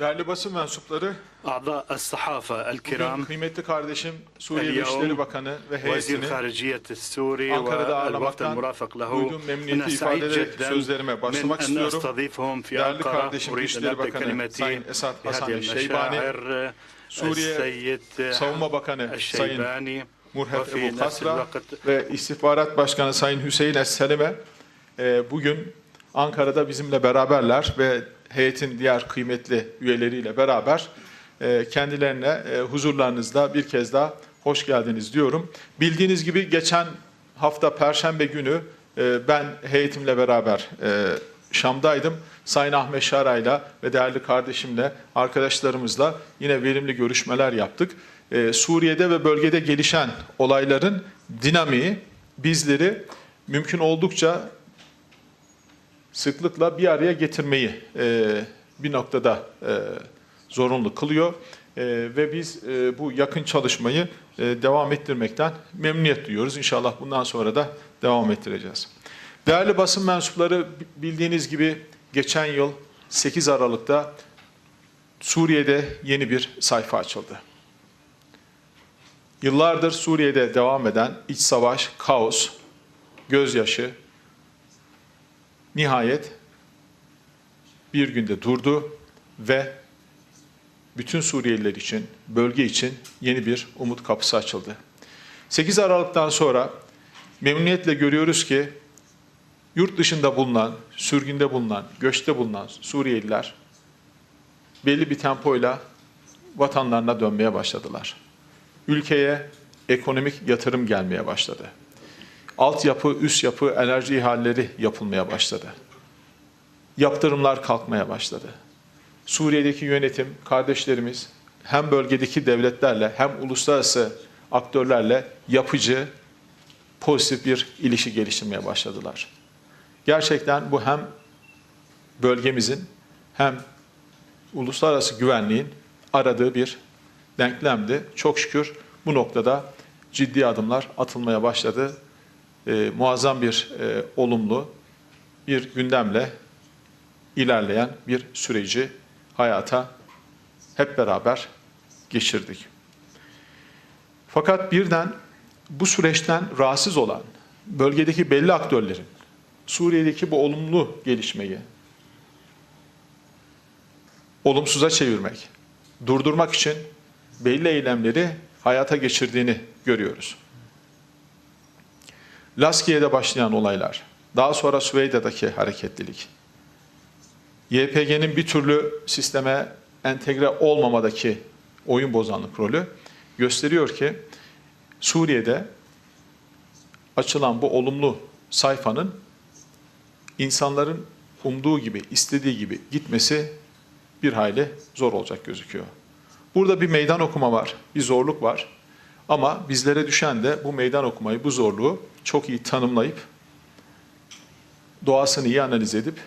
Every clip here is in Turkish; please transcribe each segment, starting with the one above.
Değerli basın mensupları, أعضاء الصحافة bugün الكرام kıymetli kardeşim Suriye اليوم Dışişleri Bakanı ve وزير heyetini خارجية السوري Ankara'da والوفد ağırlamaktan المرافق له duyduğum أنا memnuniyeti ifade سعيد ederek جدا sözlerime من başlamak أن istiyorum. أستضيفهم في Değerli أنقرة kardeşim أريد أن Dışişleri أبدأ Bakanı كلمتي Sayın Esat Hasan بهذه el-Şeybani, المشاعر Suriye السيد Savunma Bakanı Sayın الشيباني Murhef وفي Ebu نفس Kasra الوقت ve İstihbarat Başkanı Sayın Hüseyin Es-Selime e, bugün Ankara'da bizimle beraberler ve heyetin diğer kıymetli üyeleriyle beraber e, kendilerine e, huzurlarınızda bir kez daha hoş geldiniz diyorum. Bildiğiniz gibi geçen hafta Perşembe günü e, ben heyetimle beraber Şam'daydım. Sayın Ahmet Şara'yla ve değerli kardeşimle, arkadaşlarımızla yine verimli görüşmeler yaptık. Ee, Suriye'de ve bölgede gelişen olayların dinamiği bizleri mümkün oldukça sıklıkla bir araya getirmeyi e, bir noktada e, zorunlu kılıyor. E, ve biz e, bu yakın çalışmayı e, devam ettirmekten memnuniyet duyuyoruz. İnşallah bundan sonra da devam ettireceğiz. Değerli basın mensupları bildiğiniz gibi geçen yıl 8 Aralık'ta Suriye'de yeni bir sayfa açıldı. Yıllardır Suriye'de devam eden iç savaş, kaos, gözyaşı nihayet bir günde durdu ve bütün Suriyeliler için, bölge için yeni bir umut kapısı açıldı. 8 Aralık'tan sonra memnuniyetle görüyoruz ki yurt dışında bulunan, sürgünde bulunan, göçte bulunan Suriyeliler belli bir tempoyla vatanlarına dönmeye başladılar. Ülkeye ekonomik yatırım gelmeye başladı. Altyapı, üst yapı, enerji ihaleleri yapılmaya başladı. Yaptırımlar kalkmaya başladı. Suriye'deki yönetim, kardeşlerimiz hem bölgedeki devletlerle hem uluslararası aktörlerle yapıcı, pozitif bir ilişki geliştirmeye başladılar. Gerçekten bu hem bölgemizin hem uluslararası güvenliğin aradığı bir denklemdi. Çok şükür bu noktada ciddi adımlar atılmaya başladı. Ee, muazzam bir e, olumlu bir gündemle ilerleyen bir süreci hayata hep beraber geçirdik. Fakat birden bu süreçten rahatsız olan bölgedeki belli aktörlerin Suriye'deki bu olumlu gelişmeyi olumsuza çevirmek, durdurmak için belli eylemleri hayata geçirdiğini görüyoruz. Laskiye'de başlayan olaylar, daha sonra Süveyda'daki hareketlilik, YPG'nin bir türlü sisteme entegre olmamadaki oyun bozanlık rolü gösteriyor ki Suriye'de açılan bu olumlu sayfanın insanların umduğu gibi, istediği gibi gitmesi bir hayli zor olacak gözüküyor. Burada bir meydan okuma var, bir zorluk var. Ama bizlere düşen de bu meydan okumayı, bu zorluğu çok iyi tanımlayıp, doğasını iyi analiz edip,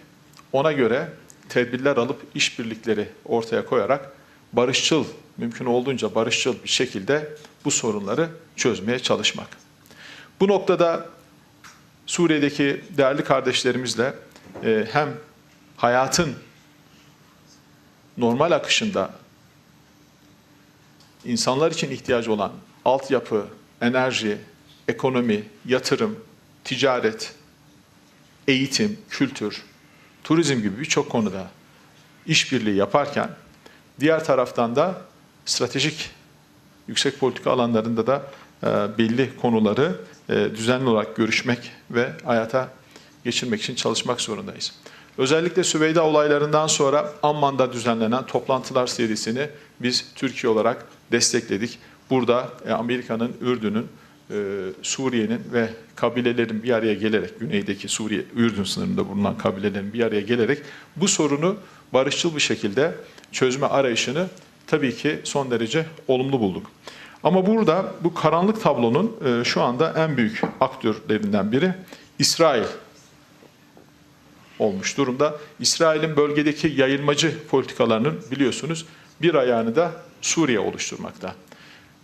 ona göre tedbirler alıp işbirlikleri ortaya koyarak barışçıl, mümkün olduğunca barışçıl bir şekilde bu sorunları çözmeye çalışmak. Bu noktada Suriye'deki değerli kardeşlerimizle e, hem hayatın normal akışında insanlar için ihtiyacı olan altyapı, enerji, ekonomi, yatırım, ticaret, eğitim, kültür, turizm gibi birçok konuda işbirliği yaparken diğer taraftan da stratejik yüksek politika alanlarında da e, belli konuları e, düzenli olarak görüşmek ve hayata geçirmek için çalışmak zorundayız. Özellikle Süveyda olaylarından sonra Amman'da düzenlenen toplantılar serisini biz Türkiye olarak destekledik. Burada e, Amerika'nın, Ürdün'ün, e, Suriye'nin ve kabilelerin bir araya gelerek, güneydeki Suriye, Ürdün sınırında bulunan kabilelerin bir araya gelerek bu sorunu barışçıl bir şekilde çözme arayışını tabii ki son derece olumlu bulduk. Ama burada bu karanlık tablonun e, şu anda en büyük aktörlerinden biri İsrail olmuş durumda. İsrail'in bölgedeki yayılmacı politikalarının biliyorsunuz bir ayağını da Suriye oluşturmakta.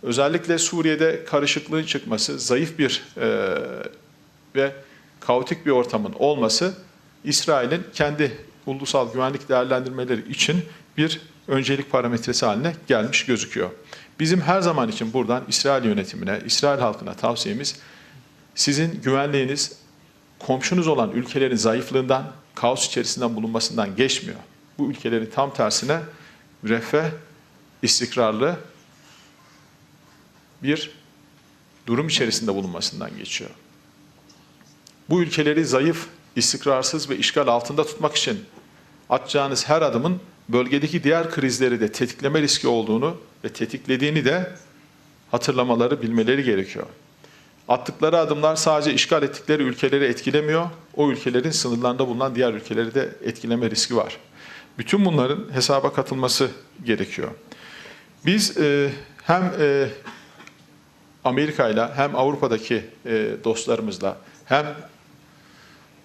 Özellikle Suriye'de karışıklığın çıkması, zayıf bir e, ve kaotik bir ortamın olması İsrail'in kendi ulusal güvenlik değerlendirmeleri için bir öncelik parametresi haline gelmiş gözüküyor. Bizim her zaman için buradan İsrail yönetimine, İsrail halkına tavsiyemiz sizin güvenliğiniz komşunuz olan ülkelerin zayıflığından, kaos içerisinden bulunmasından geçmiyor. Bu ülkelerin tam tersine refah, istikrarlı bir durum içerisinde bulunmasından geçiyor. Bu ülkeleri zayıf, istikrarsız ve işgal altında tutmak için atacağınız her adımın bölgedeki diğer krizleri de tetikleme riski olduğunu ve tetiklediğini de hatırlamaları, bilmeleri gerekiyor. Attıkları adımlar sadece işgal ettikleri ülkeleri etkilemiyor, o ülkelerin sınırlarında bulunan diğer ülkeleri de etkileme riski var. Bütün bunların hesaba katılması gerekiyor. Biz e, hem e, Amerika ile hem Avrupa'daki e, dostlarımızla hem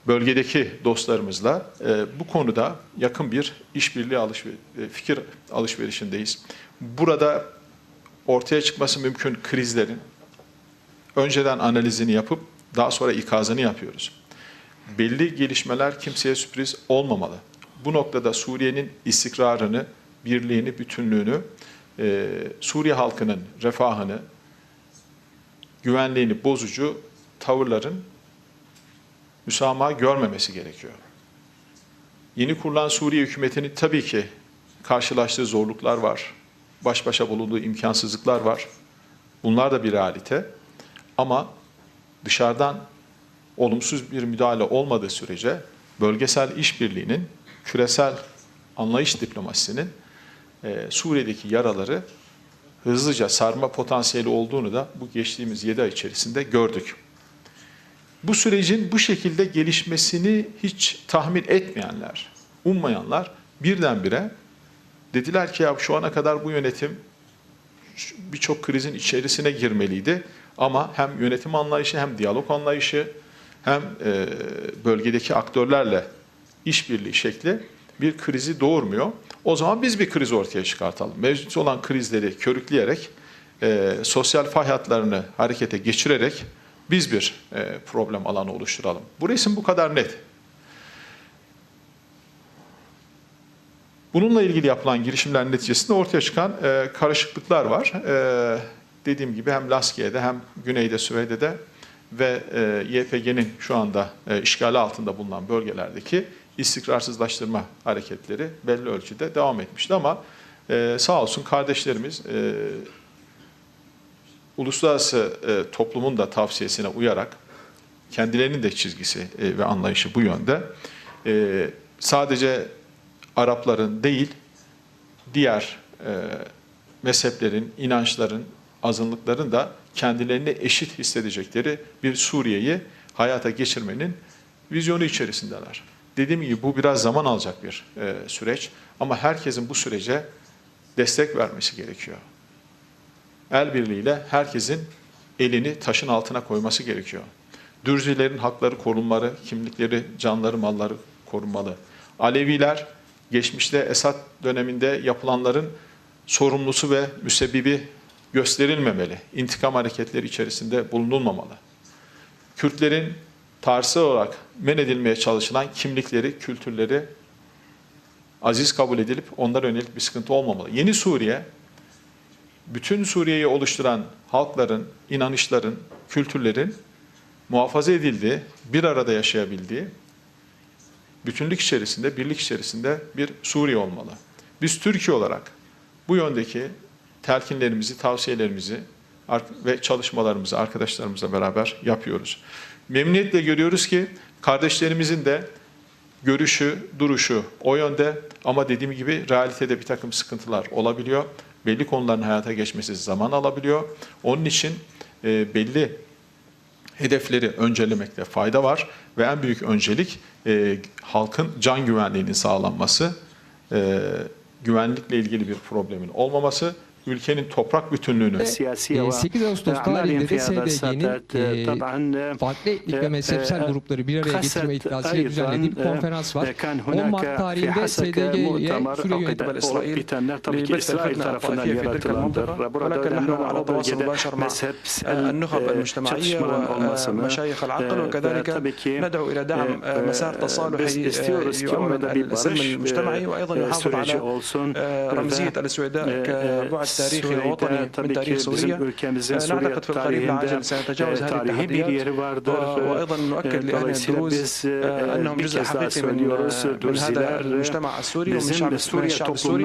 bölgedeki dostlarımızla e, bu konuda yakın bir işbirliği alışver e, fikir alışverişindeyiz. Burada ortaya çıkması mümkün krizlerin önceden analizini yapıp daha sonra ikazını yapıyoruz. Belli gelişmeler kimseye sürpriz olmamalı. Bu noktada Suriye'nin istikrarını, birliğini, bütünlüğünü, e, Suriye halkının refahını, güvenliğini bozucu tavırların müsamaha görmemesi gerekiyor. Yeni kurulan Suriye hükümetinin tabii ki karşılaştığı zorluklar var. Baş başa bulunduğu imkansızlıklar var. Bunlar da bir realite. Ama dışarıdan olumsuz bir müdahale olmadığı sürece bölgesel işbirliğinin, küresel anlayış diplomasisinin e, Suriye'deki yaraları hızlıca sarma potansiyeli olduğunu da bu geçtiğimiz 7 ay içerisinde gördük. Bu sürecin bu şekilde gelişmesini hiç tahmin etmeyenler, ummayanlar birdenbire dediler ki ya şu ana kadar bu yönetim birçok krizin içerisine girmeliydi. Ama hem yönetim anlayışı hem diyalog anlayışı hem bölgedeki aktörlerle işbirliği şekli bir krizi doğurmuyor. O zaman biz bir kriz ortaya çıkartalım. Mevcut olan krizleri körükleyerek, e, sosyal fay hatlarını harekete geçirerek biz bir e, problem alanı oluşturalım. Bu resim bu kadar net. Bununla ilgili yapılan girişimler neticesinde ortaya çıkan e, karışıklıklar var. E, dediğim gibi hem Laskiye'de hem Güney'de, Süveyde'de ve e, YPG'nin şu anda e, işgali altında bulunan bölgelerdeki istikrarsızlaştırma hareketleri belli ölçüde devam etmişti ama e, sağ olsun kardeşlerimiz e, uluslararası e, toplumun da tavsiyesine uyarak kendilerinin de çizgisi e, ve anlayışı bu yönde e, sadece Arapların değil diğer e, mezheplerin, inançların, azınlıkların da kendilerini eşit hissedecekleri bir Suriye'yi hayata geçirmenin vizyonu içerisindeler. Dediğim gibi bu biraz zaman alacak bir e, süreç ama herkesin bu sürece destek vermesi gerekiyor. El birliğiyle herkesin elini taşın altına koyması gerekiyor. Dürzilerin hakları korunmalı, kimlikleri, canları, malları korunmalı. Aleviler geçmişte Esad döneminde yapılanların sorumlusu ve müsebbibi gösterilmemeli. İntikam hareketleri içerisinde bulunulmamalı. Kürtlerin tarihsel olarak men edilmeye çalışılan kimlikleri, kültürleri aziz kabul edilip onlara yönelik bir sıkıntı olmamalı. Yeni Suriye, bütün Suriye'yi oluşturan halkların, inanışların, kültürlerin muhafaza edildiği, bir arada yaşayabildiği, bütünlük içerisinde, birlik içerisinde bir Suriye olmalı. Biz Türkiye olarak bu yöndeki telkinlerimizi, tavsiyelerimizi ve çalışmalarımızı arkadaşlarımızla beraber yapıyoruz. Memnuniyetle görüyoruz ki kardeşlerimizin de görüşü, duruşu o yönde ama dediğim gibi realitede bir takım sıkıntılar olabiliyor. Belli konuların hayata geçmesi zaman alabiliyor. Onun için e, belli hedefleri öncelemekte fayda var ve en büyük öncelik e, halkın can güvenliğinin sağlanması, e, güvenlikle ilgili bir problemin olmaması, ülkenin toprak bütünlüğünü, السياسية e, 8 Ağustos وأعمالهم tarihinde في de هذا SDG'nin السادات طبعا farklı etnik ve e, mezhepsel e, grupları bir araya getirme قست iddiasıyla أيضاً düzenlediği bir konferans var. كان 10 Mart هناك في tarihinde حسك SDG'ye مؤتمر Suriye أو yönetimi قبل إسرائيل إسرائيل tabii ki لبث İsrail الفتنة tarafından الطائفية في تلك yaratılandır. المنطقة Burada ولكن önemli نحن olan على o تواصل bölgede مباشر مع mezhepsel النخب e, المجتمعية çatışmaların olması mı? ومشايخ العقل E, وكذلك ve tabii ki ندعو إلى دعم e, مسار e, تصالحي biz istiyoruz ki يؤمن orada bir السلم barış المجتمعي وأيضا e, يحافظ süreci على olsun. رمزية ve, السويداء e, كبعد التاريخ الوطني من تاريخ سوريا. آه، نعتقد في القريب العاجل سنتجاوز هذه التحديات آه، وأيضا نؤكد لاهل الدروز انهم جزء حقيقي من, آه، من هذا المجتمع السوري ومن الشعب السوري. الشعب السوري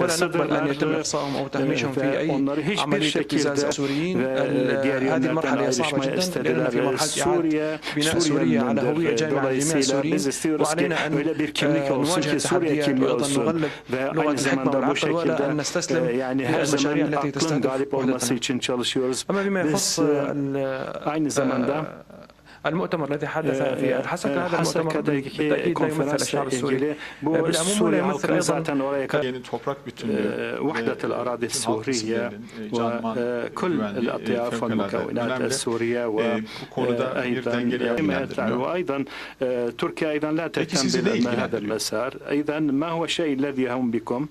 ولا نقبل أن يتم اقصائهم أو تهميشهم في أي عملية ابتزاز السوريين. هذه المرحله صعبة جدا لاننا في مرحلة اعاده بناء سوريا على هوية جامعة لجميع السوريين. وعلينا أن نواجه التحديات وأيضا نغلب لغه الحكمه والعقل ولا ان نستسلم يعني المشاريع التي تستهدف وحدتنا أما بما يخص آه، آه، المؤتمر الذي حدث آه، في الحسكة هذا المؤتمر بالتأكيد لا يمثل الشعب السوري بالعموم لا يمثل أيضا وحدة الأراضي السورية وكل الأطياف والمكونات السورية وأيضا وأيضا تركيا أيضا لا تهتم بهذا المسار. إذا ما هو الشيء الذي يهم بكم؟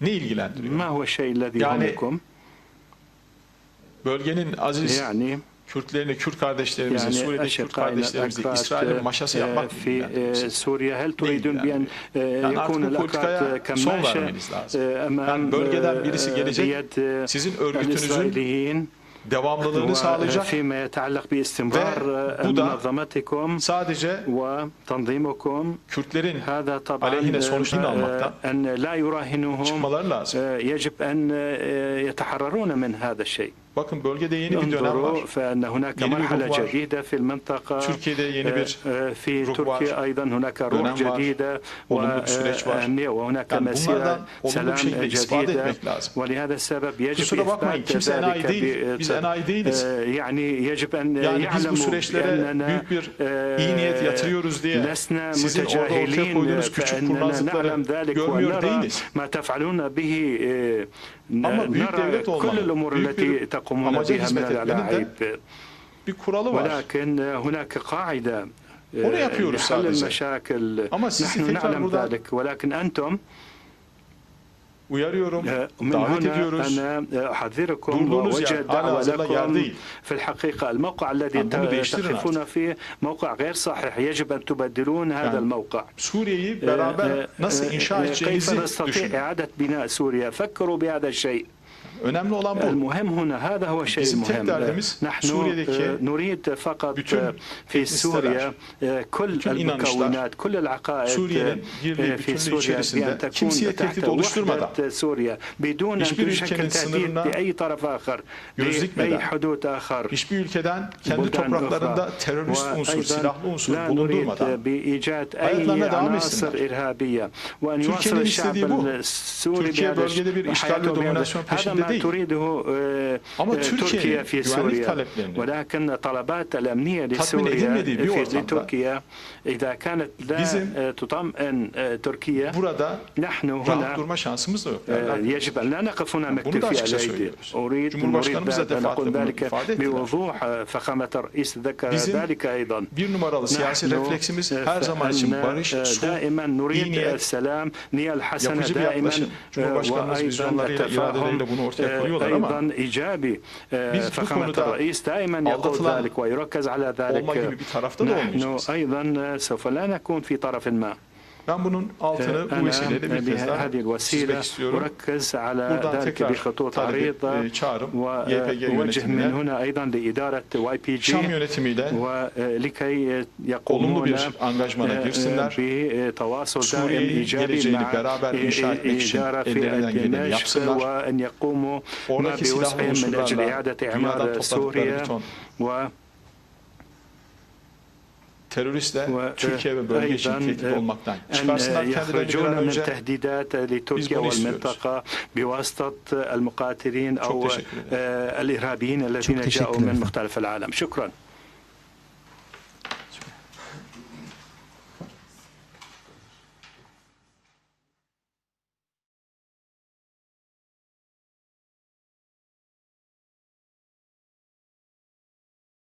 ne ilgilendiriyor? Yani, bölgenin aziz yani, Kürtlerini, Kürt kardeşlerimizi, yani, Suriye'deki Kürt kardeşlerimizi İsrail'in e, maşası yapmak fi, e, Suriye hel turidun bi en e, yekun el son vermeniz lazım. E, yani bölgeden birisi gelecek, sizin örgütünüzün devamlılığını sağlayacak ve bu da sadece Kürtlerin aleyhine sonuçlarını almaktan çıkmaları lazım. Bakın bölgede yeni bir dönem var. Yeni bir ruh var. Türkiye'de yeni bir ruh var. Dönem var. Olumlu bir süreç var. Yani bunlardan olumlu bir şekilde ispat etmek lazım. Kusura bakmayın kimse enayi değil. Biz enayi değiliz. Yani biz bu süreçlere büyük bir iyi niyet yatırıyoruz diye sizin orada ortaya koyduğunuz küçük kurnazlıkları görmüyor değiliz. Ama büyük devlet olmalı. Büyük bir amaca بها من الألاعيب Bir kuralı var. ولكن هناك قاعدة Onu yapıyoruz لحل sadece. المشاكل Ama sizi نحن tekrar نعلم buradan ذلك ولكن أنتم Uyarıyorum, من davet ediyoruz. Durduğunuz yer hala hazırda yer لكم değil. في الحقيقة الموقع الذي تقفون فيه موقع غير صحيح يجب أن تبدلون هذا الموقع Suriye'yi beraber nasıl inşa كيف edeceğinizi نستطيع düşünün. إعادة بناء سوريا فكروا بهذا الشيء Önemli olan bu. المهم هنا هذا هو الشيء Bizim tek المهم derdimiz نحن Suriye'deki آه، نريد فقط bütün آه، في etnisiteler, سوريا آه، كل bütün inanışlar, المكونات كل العقائد Suriye'nin birliği, آه، في bütünlüğü سوريا içerisinde بأن تكون kimseye تحت tehdit oluşturmadan, وحدة سوريا بدون أن hiçbir ülkenin تشكل تهديد sınırına لأي طرف آخر göz dikmeden, لأي حدود آخر hiçbir ülkeden kendi بلدان topraklarında أخرى. terörist unsur, وأيضاً silahlı unsur لا نريد bulundurmadan بإيجاد أي hayatlarına devam عناصر etsinler. إرهابية وأن يواصل Türkiye'nin الشعب istediği bu. السوري Türkiye بهذا bölgede bir işgal ve حياته بهذا- dominasyon هذا peşinde تريده آه، آه، تركيا في سوريا. ولكن طلبات الأمنية لسوريا في لتركيا إذا كانت لا آه، تطمئن تركيا. نحن هنا يجب أن لا نقف هنا مكتفي الأيدي أريد نريد أن أقول ذلك بوضوح فخامة الرئيس ذكر ذلك أيضا. نحن دائما نريد السلام نية الحسنة دائما وأيضا التفاهم آه، أيضا إيجابي. آه، فخامة الرئيس دائما يقول ذلك ويركز على ذلك. نحن أيضا سوف لا نكون في طرف ما. Ben bunun altını bu vesileyle bir kez daha çizmek istiyorum. Buradan tekrar talep, e, çağrım YPG yönetimine, Şam yönetimiyle olumlu bir angajmana girsinler. Suriye'nin geleceğini beraber inşa etmek için ellerinden geleni yapsınlar. Oradaki silahlı unsurlarla dünyadan topladıkları bir ton teröristle و- Türkiye ve bölge için tehdit olmaktan çıkarsınlar kendilerini bir يخرجون an من önce. تهديدات لتركيا bunu istiyoruz. والمنطقة بواسطة المقاتلين أو. آه، الإرهابيين الذين جاءوا من. مختلف العالم شكرا